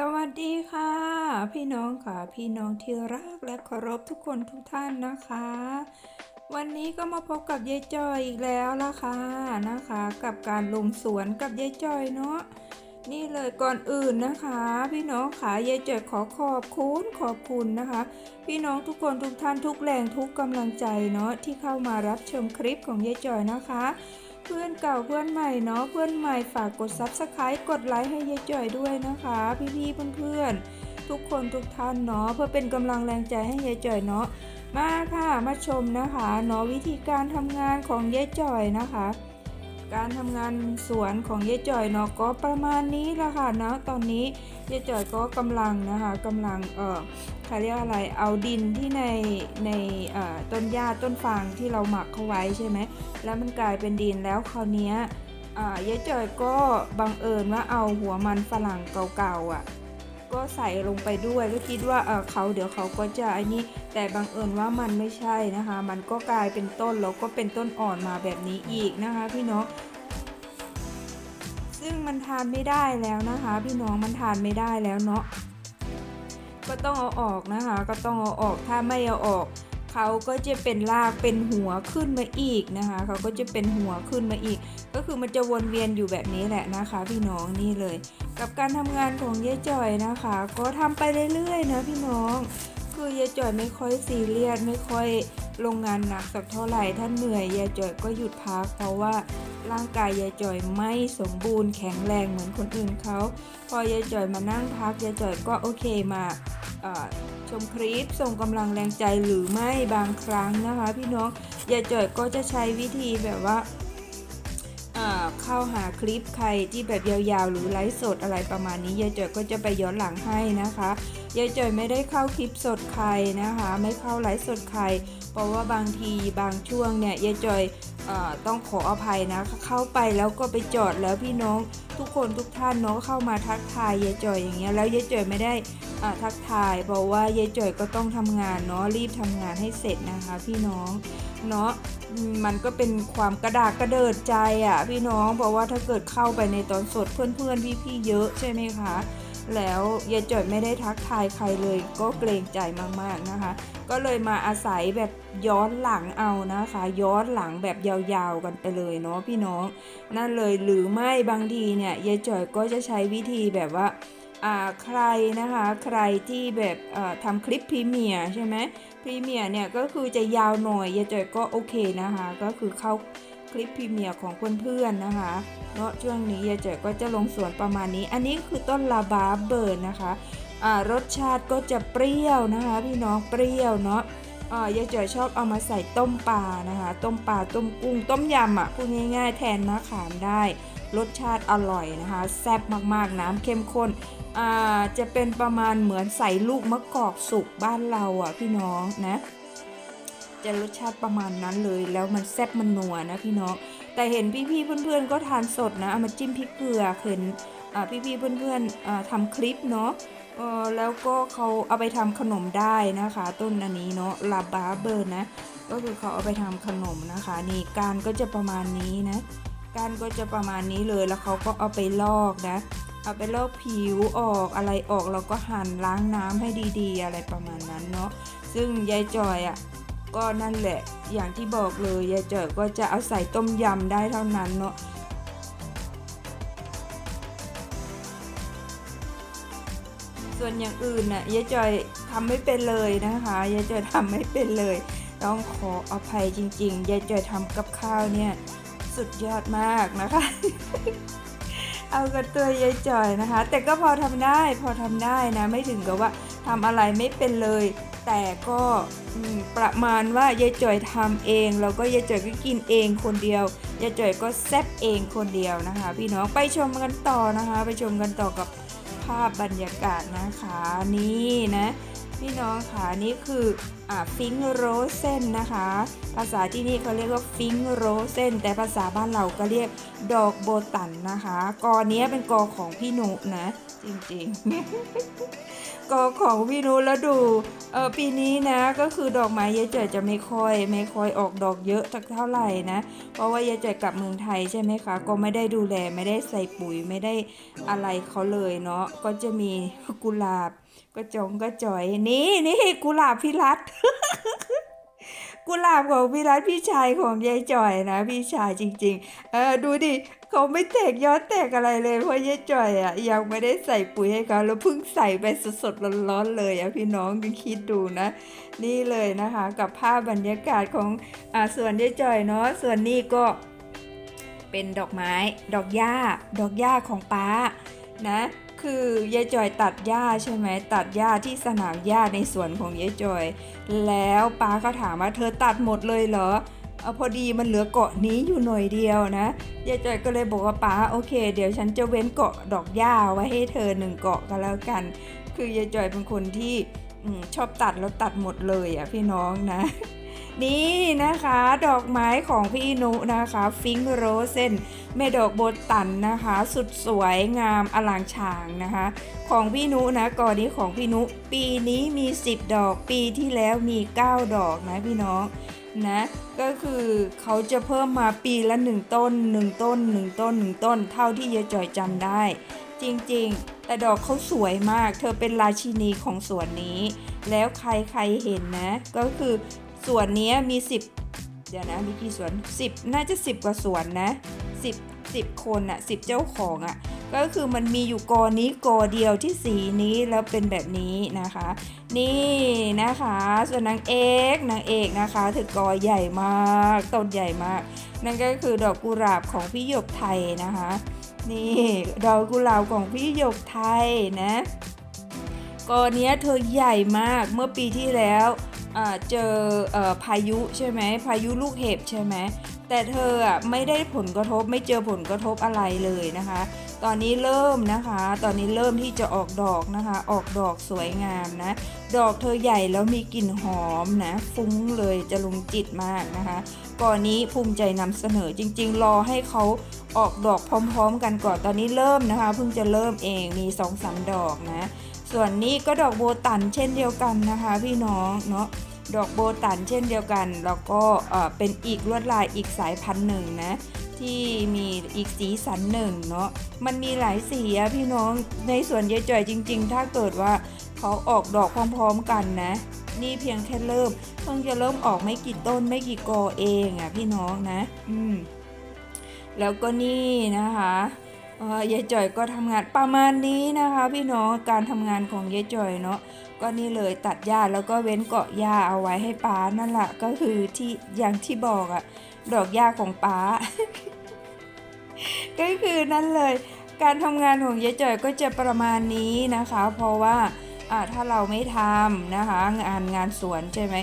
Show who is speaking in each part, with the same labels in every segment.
Speaker 1: สวัสดีค่ะ พี่น้องค่ะ พี่น้องที่รักและเคารพทุกคนทุกท่านนะคะ วันนี้ก็มาพบกับยายจอยอีกแล้วละค่ะนะคะ กับการลงสวนกับยายจอยเนาะนี่เลยก่อนอื่นนะคะ พี่น้องค่ะยายจอยขอขอบคุณขอบคุณนะคะ พี่น้องทุกคนทุกท่านทุกแรงทุกกำลังใจเนาะที่เข้ามารับชมคลิปของยายจอยนะคะ เพื่อนเก่าเพื่อนใหม่เนาะเพื่อนใหม่ฝากกด subscribe กดไลค์ให้ยายจ่อยด้วยนะคะ พี่ๆเพื่อนๆทุกคนทุกท่านเนาะเพื่อเป็นกำลังแรงใจให้ยายจ่อยเนาะมาค่ะมาชมนะคะเนาะวิธีการทำงานของยายจ่อยนะคะ การทำงานสวนของยายจ่อยเนาะก็ประมาณนี้ละค่ะเนาะตอนนี้ยายจ่อยก็กำลังนะคะกำลังเออเขาเรียกอะไรเอาดินที่ในในเอ่อต้นหญ้าต้นฟางที่เราหมักเข้าไว้ใช่ไหมแล้วมันกลายเป็นดินแล้วคราวนี้ยอ่ายายจอยก็บังเอิญว่าเอาหัวมันฝรั่งเก่าๆอะ ก็ใส่ลงไปด้วยก็คิดว่าเออเขาเดี๋ยวเขาก็จะไอ้นี่แต่บังเอิญว่ามันไม่ใช่นะคะ มันก็กลายเป็นต้นแล้วก็เป็นต้นอ่อนมาแบบนี้อีกนะคะ พี่น้องซึ่งมันทานไม่ได้แล้วนะคะ พี่น้องมันทานไม่ได้แล้วเนาะก็ต้องเอาออกนะคะ ก็ต้องเอาออกถ้าไม่เอาออกเขาก็จะเป็นรากเป็นหัวขึ้นมาอีกนะคะ เขาก็จะเป็นหัวขึ้นมาอีก ก็คือมันจะวนเวียนอยู่แบบนี้แหละนะคะ พี่น้องนี่เลย กับการทำงานของยายจ่อยนะคะ ก็ทำไปเรื่อยๆนะพี่น้อง คือยายจ่อยไม่ค่อยซีเรียสไม่ค่อยลงงานหนักสักเท่าไหร่ถ้าเหนื่อยยายจ่อยก็หยุดพักเพราะว่าร่างกายยายจ่อยไม่สมบูรณ์แข็งแรงเหมือนคนอื่นเขา พอยายจ่อยมานั่งพักยายจ่อยก็โอเคมาชมคลิปส่งกำลังแรงใจหรือไม่บางครั้งนะคะ พี่น้องยายจ่อยก็จะใช้วิธีแบบว่า เข้าหาคลิปใครที่แบบยาวๆ หรือไลฟ์สดอะไรประมาณนี้ยายจอยก็จะไปย้อนหลังให้นะคะยายจอยไม่ได้เข้าคลิปสดใครนะคะ ไม่เข้าไลฟ์สดใคร เพราะว่าบางทีบางช่วงเนี่ยยายจอยอต้องขออภัยนะเข้าไปแล้วก็ไปจอดแล้วพี่น้องทุกคนทุกท่านเนาะเข้ามาทักทายยายจอยอย่างเงี้ยแล้วยายจอยไม่ได้ ทักทายเพราะว่ายายจ่อยก็ต้องทำงานเนาะรีบทำงานให้เสร็จนะคะ พี่น้องเนาะมันก็เป็นความกระดากกระเดิดใจอะ่ะพี่น้องเพราะว่าถ้าเกิดเข้าไปในตอนสดเพื่อนๆพี่ๆเยอะใช่ไหมคะแล้วยายจ่อยไม่ได้ทักทายใครเลยก็เกรงใจมากๆนะคะ ก็เลยมาอาศัยแบบย้อนหลังเอานะคะ ย้อนหลังแบบยาวๆกันไปเลยเนาะพี่น้อง นั่นเลยหรือไม่บางทีเนี่ยยายจ่อยก็จะใช้วิธีแบบว่า ใครนะคะใครที่แบบทำคลิปพรีเมียร์ใช่ไหมพรีเมียร์เนี่ยก็คือจะยาวหน่อยยายจอยก็โอเคนะคะ ก็คือเข้าคลิปพรีเมียร์ของเพื่อนๆนะคะเนาะช่วงนี้ยายจอยก็จะลงสวนประมาณนี้ อันนี้คือต้นลาบาเบิร์นนะคะรสชาติก็จะเปรี้ยวนะคะ พี่น้องเปรี้ยวเนาะยายจอยชอบเอามาใส่ต้มปลานะคะ ต้มปลาต้มกุ้งต้มยำอะพูดง่ายๆ แทนมะขามได้ รสชาติอร่อยนะคะ แซ่บมากๆน้ำเข้มข้นจะเป็นประมาณเหมือนใส่ลูกมะกอกสุกบ้านเราอะพี่น้องนะ จะรสชาติประมาณนั้นเลยแล้วมันแซ่บมันนัวนะพี่น้อง แต่เห็นพี่ๆเพื่อนๆ ก็ทานสดนะเอามาจิ้มพริกเกลือเห็นพี่ๆเพื่อนๆทำคลิปเนาะแล้วก็เขาเอาไปทำขนมได้นะคะ ต้นอันนี้เนาะลาบาเบอร์นะ ก็คือเขาเอาไปทำขนมนะคะ นี่การก็จะประมาณนี้นะ การก็จะประมาณนี้เลยแล้วเขาก็เอาไปลอกนะ เอาไปลอกผิวออกอะไรออกเราก็หั่นล้างน้ำให้ดีๆ อะไรประมาณนั้นเนาะซึ่งยายจอยอะ่ะก็นั่นแหละอย่างที่บอกเลยยายจอยก็จะเอาใส่ต้มยำได้เท่านั้นเนาะส่วนอย่างอื่นน่ะยายจอยทำไม่เป็นเลยนะคะยายจอยทำไม่เป็นเลย ต้องขออภัยจริงๆยายจอยทำกับข้าวเนี่ย สุดยอดมากนะคะ เอากับตัวยายจ่อยนะคะ แต่ก็พอทำได้พอทำได้นะ ไม่ถึงกับว่าทำอะไรไม่เป็นเลย แต่ก็ประมาณว่ายายจ่อยทำเองแล้วก็ยายจ่อยก็กินเองคนเดียวยายจ่อยก็แซ่บเองคนเดียวนะคะ พี่น้องไปชมกันต่อนะคะ ไปชมกันต่อกับภาพบรรยากาศนะคะ นี่นะ พี่น้องค่ะนี่คืออ่าฟิงโรเซนนะคะ ภาษาที่นี่เขาเรียกว่าฟิงโรเซนแต่ภาษาบ้านเราก็เรียกดอกโบตันนะคะกอเนี้ยเป็นกอของพี่นุนะ จริงๆ กอของพี่นุแล้วดูเออปีนี้นะก็คือดอกไม้ยายจ่อยจะไม่ค่อย ไม่ค่อยออกดอกเยอะสักเท่าไหร่นะ เพราะว่ายายจ่อยกลับเมืองไทยใช่ไหมคะ ก็ไม่ได้ดูแลไม่ได้ใส่ปุ๋ยไม่ได้อะไรเขาเลยเนาะก็จะมีกุหลาบ ก็จงก็จ่อยนี่นี่กุหลาบพี่รัตกุหลาบของพี่รัตพี่ชายของยายจ่อยนะพี่ชายจริง ๆ เออดูดิเขาไม่แตกยอดแตกอะไรเลยเพราะยายจ่อยอะยังไม่ได้ใส่ปุ๋ยให้เขาแล้วเพิ่งใส่ไปสดๆร้อนๆเลยอะพี่น้องยังคิดดูนะ นี่เลยนะคะ กับภาพบรรยากาศของอ่าส่วนยายจ่อยเนาะส่วนนี้ก็เป็นดอกไม้ ดอกหญ้า ดอกหญ้าของป้านะ คือยายจอยตัดหญ้าใช่ไหมตัดหญ้าที่สนามหญ้าในสวนของยายจอย แล้วป้าก็ถามว่าเธอตัดหมดเลยเหรอเอาพอดีมันเหลือเกาะนี้อยู่หน่อยเดียวนะยายจอยก็เลยบอกว่าป้าโอเค เดี๋ยวฉันจะเว้นเกาะดอกหญ้าไว้ให้เธอหนึ่งเกาะก็แล้วกัน คือยายจอยเป็นคนที่ชอบตัดแล้วตัดหมดเลยอะพี่น้องนะ นี่นะคะดอกไม้ของพี่นุนะคะฟิงโรเซนแม่ดอกโบตันนะคะ สุดสวยงามอลังฉางนะคะ ของพี่นุนะก่อนนี้ของพี่นุ ปีนี้มี 10 ดอกปีที่แล้วมี 9 ดอกนะพี่น้องนะก็คือเขาจะเพิ่มมาปีละ 1 ต้น 1 ต้น 1 ต้น 1 ต้น เท่าที่ยายจ่อยจำได้ จริงๆ แต่ดอกเขาสวยมาก เธอเป็นราชินีของสวนนี้ แล้วใครใครเห็นนะ ก็คือ ส่วนนี้มี 10 เดี๋ยวนะมีกี่สวน 10 น่าจะ 10 กว่าสวนนะ 10 10 คนอะ10 เจ้าของอะก็คือมันมีอยู่กอนี้กอเดียวที่สีนี้แล้วเป็นแบบนี้นะคะ นี่นะคะ ส่วนนางเอกนางเอกนะคะถือกอใหญ่มากต้นใหญ่มาก นั่นก็คือดอกกุหลาบของพี่หยกไทยนะคะ นี่ดอกกุหลาบของพี่หยกไทยนะกอเนี้ยเธอใหญ่มากเมื่อปีที่แล้ว เจอพายุใช่ไหมพายุลูกเห็บใช่ไหมแต่เธออะไม่ได้ผลกระทบไม่เจอผลกระทบอะไรเลยนะคะ ตอนนี้เริ่มนะคะ ตอนนี้เริ่มที่จะออกดอกนะคะ ออกดอกสวยงามนะ ดอกเธอใหญ่แล้วมีกลิ่นหอมนะ ฟุ้งเลยจะลงจิตมากนะคะก่อนนี้ภูมิใจนำเสนอจริง ๆ รอให้เขาออกดอกพร้อม ๆ กันก่อนตอนนี้เริ่มนะคะเพิ่งจะเริ่มเองมี2อสดอกนะ ส่วนนี้ก็ดอกโบตันเช่นเดียวกันนะคะ พี่น้องเนาะดอกโบตันเช่นเดียวกัน แล้วก็เป็นอีกลวดลายอีกสายพันธุ์หนึ่งนะที่มีอีกสีสันหนึ่งเนาะมันมีหลายสีอะพี่น้องในสวนยายจ่อยจริง ๆ ถ้าเกิดว่าเขาออกดอกพร้อมๆกันนะ นี่เพียงแค่เริ่มเพิ่งจะเริ่มออกไม่กี่ต้นไม่กี่กอเองอะพี่น้องนะ อืมแล้วก็นี่นะคะ ยายจ่อยก็ทำงานประมาณนี้นะคะ พี่น้องการทำงานของยายจ่อยเนาะก็นี่เลยตัดหญ้าแล้วก็เว้นเกาะหญ้าเอาไว้ให้ป้านั่นแหละก็คือที่อย่างที่บอกอะดอกหญ้าของป้า ก็คือนั่นเลย การทำงานของยายจ่อยก็จะประมาณนี้นะคะ เพราะว่าอ่า ถ้าเราไม่ทำนะคะ งานงานสวนใช่ไหม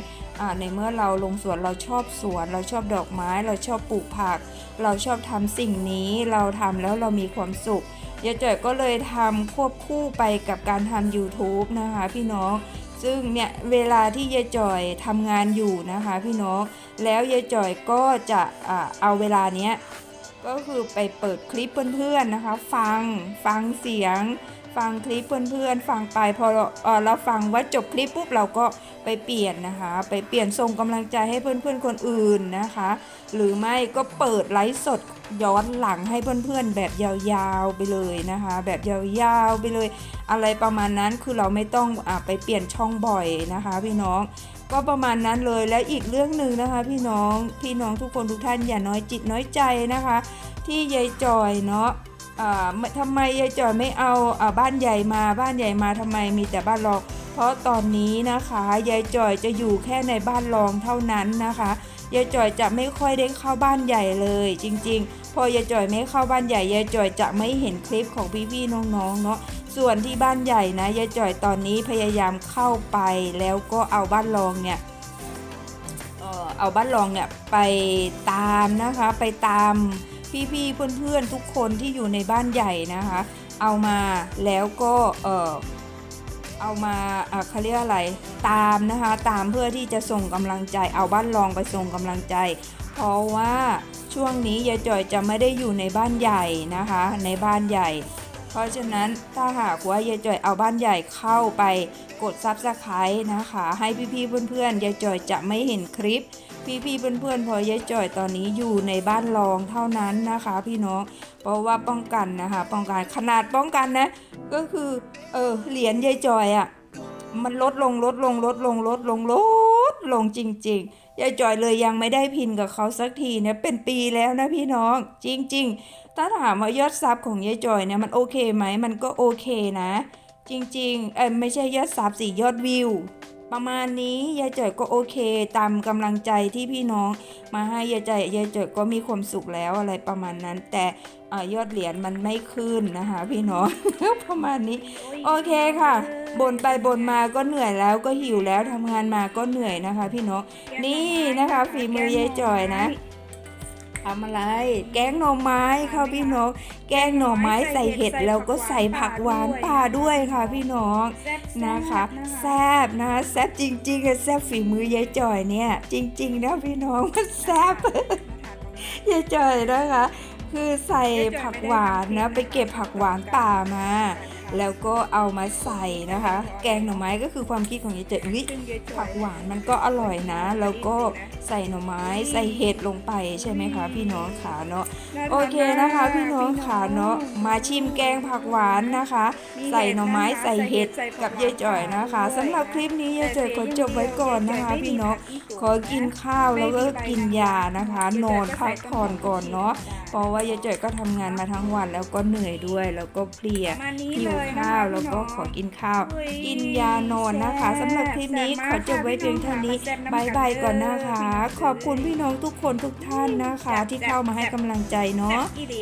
Speaker 1: ในเมื่อเราลงสวนเราชอบสวน เราชอบดอกไม้ เราชอบปลูกผัก เราชอบทำสิ่งนี้เราทำแล้วเรามีความสุขยายจ่อยก็เลยทำควบคู่ไปกับการทำ YouTube นะคะพี่น้อง ซึ่งเนี่ยเวลาที่ยายจ่อยทำงานอยู่นะคะพี่น้อง แล้วยายจ่อยก็จะเอาเวลาเนี้ยก็คือไปเปิดคลิปเพื่อนๆนะคะ ฟังฟังเสียง ฟังคลิปเพื่อนๆ ฟังไปพอเราเราฟังว่าจบคลิปปุ๊บเราก็ไปเปลี่ยนนะคะ ไปเปลี่ยนส่งกำลังใจให้เพื่อนๆคนอื่นนะคะ หรือไม่ก็เปิดไลฟ์สดย้อนหลังให้เพื่อนๆ แบบยาวๆไปเลยนะคะ แบบยาวๆไปเลย อะไรประมาณนั้นคือเราไม่ต้องอไปเปลี่ยนช่องบ่อยนะคะ พี่น้องก็ประมาณนั้นเลยและอีกเรื่องหนึ่งนะคะ พี่น้องพี่น้องทุกคนทุกท่านอย่าน้อยจิตน้อยใจนะคะ ที่ยายจอยเนาะ ทำไมยายจอยไม่เอาบ้านใหญ่มาบ้านใหญ่มาทำไมมีแต่บ้านรอง เพราะตอนนี้นะคะยายจอยจะอยู่แค่ในบ้านรองเท่านั้นนะคะยายจอยจะไม่ค่อยได้เข้าบ้านใหญ่เลย จริง ๆ พอยายจอยไม่เข้าบ้านใหญ่ยายจอยจะไม่เห็นคลิปของพี่ๆน้องๆเนาะส่วนที่บ้านใหญ่นะยายจอยตอนนี้พยายามเข้าไปแล้วก็เอาบ้านรองเนี่ยเออเอาบ้านรองเนี่ยไปตามนะคะไปตาม พี่ๆเพื่อนๆทุกคนที่อยู่ในบ้านใหญ่นะคะ เอามาแล้วก็เออเอามาอะเขาเรียกอะไรตามนะคะ ตามเพื่อที่จะส่งกำลังใจ เอาบ้านรองไปส่งกำลังใจ เพราะว่าช่วงนี้ยายจ่อยจะไม่ได้อยู่ในบ้านใหญ่นะคะ ในบ้านใหญ่ เพราะฉะนั้นถ้าหากว่ายายจ่อยเอาบ้านใหญ่เข้าไปกดซับสไครต์นะคะ ให้พี่ๆเพื่อนๆยายจ่อยจะไม่เห็นคลิป พี่ๆเพื่อนๆเพอยายจ่อยตอนนี้อยู่ในบ้านรองเท่านั้นนะคะ พี่น้องเพราะว่าป้องกันนะคะ ป้องกันขนาดป้องกันนะ ก็คือเออเหรียญยายจอยอะ่ะมันลดลงลดลงลดลงลดลงลดลงจริง ๆ ยายจอยเลยยังไม่ได้พินกับเขาสักทีเนี่ยเป็นปีแล้วนะพี่น้องจริง ๆ ถ้าถามว่ายอดซับของยายจอยเนี่ยมันโอเคไหมมันก็โอเคนะ จริงๆเออไม่ใช่ยอดซับสิยอดวิว ประมาณนี้ยายจ่อยก็โอเค ตามกำลังใจที่พี่น้อง มาให้ยายจ่อยยายจ่อยก็มีความสุขแล้วอะไรประมาณนั้น แต่อยอดเหรียญมันไม่ขึ้นนะคะ พี่น้องประมาณนี้ โอเคค่ะบ่นไปบ่นมาก็เหนื่อยแล้วก็หิวแล้วทำงานมาก็เหนื่อยนะคะ พี่น้องนี่นะคะฝีมือยายจ่อยนะ ทำอะไร แกงหน่อไม้ค่ะพี่น้อง แกงหน่อไม้ใส่เห็ดแล้วก็ใส่ผักหวานป่าด้วยค่ะพี่น้องนะคะแซบนะคะแซบจริงๆอะแซบฝีมือยายจ่อยเนี่ย จริง ๆ นะพี่น้องมันแซบยายจ่อยนะคะ คือใส่ผักหวานนะ ไปเก็บผักหวานป่ามาแล้วก็เอามาใส่นะคะ แกงหน่อไม้ก็คือความคิดของยายจ่อยผักหวานมันก็อร่อยนะ แล้วก็ใส่หน่อไม้ใส่เห็ดลงไปใช่ไหมคะ พี่น้องขาเนาะโอเคนะคะ พี่น้องขาเนาะมาชิมแกงผักหวานนะคะ ใส่หน่อไม้ใส่เห็ดกับยายจ่อยนะคะสำหรับคลิปนี้ยายจ่อยขอจบไว้ก่อนนะคะ พี่น้องขอกินข้าวแล้วก็กินยานะคะ นอนพักผ่อนก่อนเนาะเพราะว่ายายจ่อยก็ทำงานมาทั้งวันแล้วก็เหนื่อยด้วยแล้วก็เพลีย
Speaker 2: ประมาณนี้
Speaker 1: หิ
Speaker 2: เล
Speaker 1: วย
Speaker 2: นะคะ
Speaker 1: ข้าวแล้วก็
Speaker 2: พี่น้อง
Speaker 1: ขอกินข้าว
Speaker 2: เฮ้ย
Speaker 1: กินยานอนนะคะสำหรับคลิปนี้ขอจบไว้เพียงเท่านี้บายบายก่อนนะคะ ขอบคุณพี่น้องทุกคนทุกท่านนะคะ ที่เข้ามาให้กำลังใจ
Speaker 2: แซ่
Speaker 1: เนาะ
Speaker 2: บอีหลี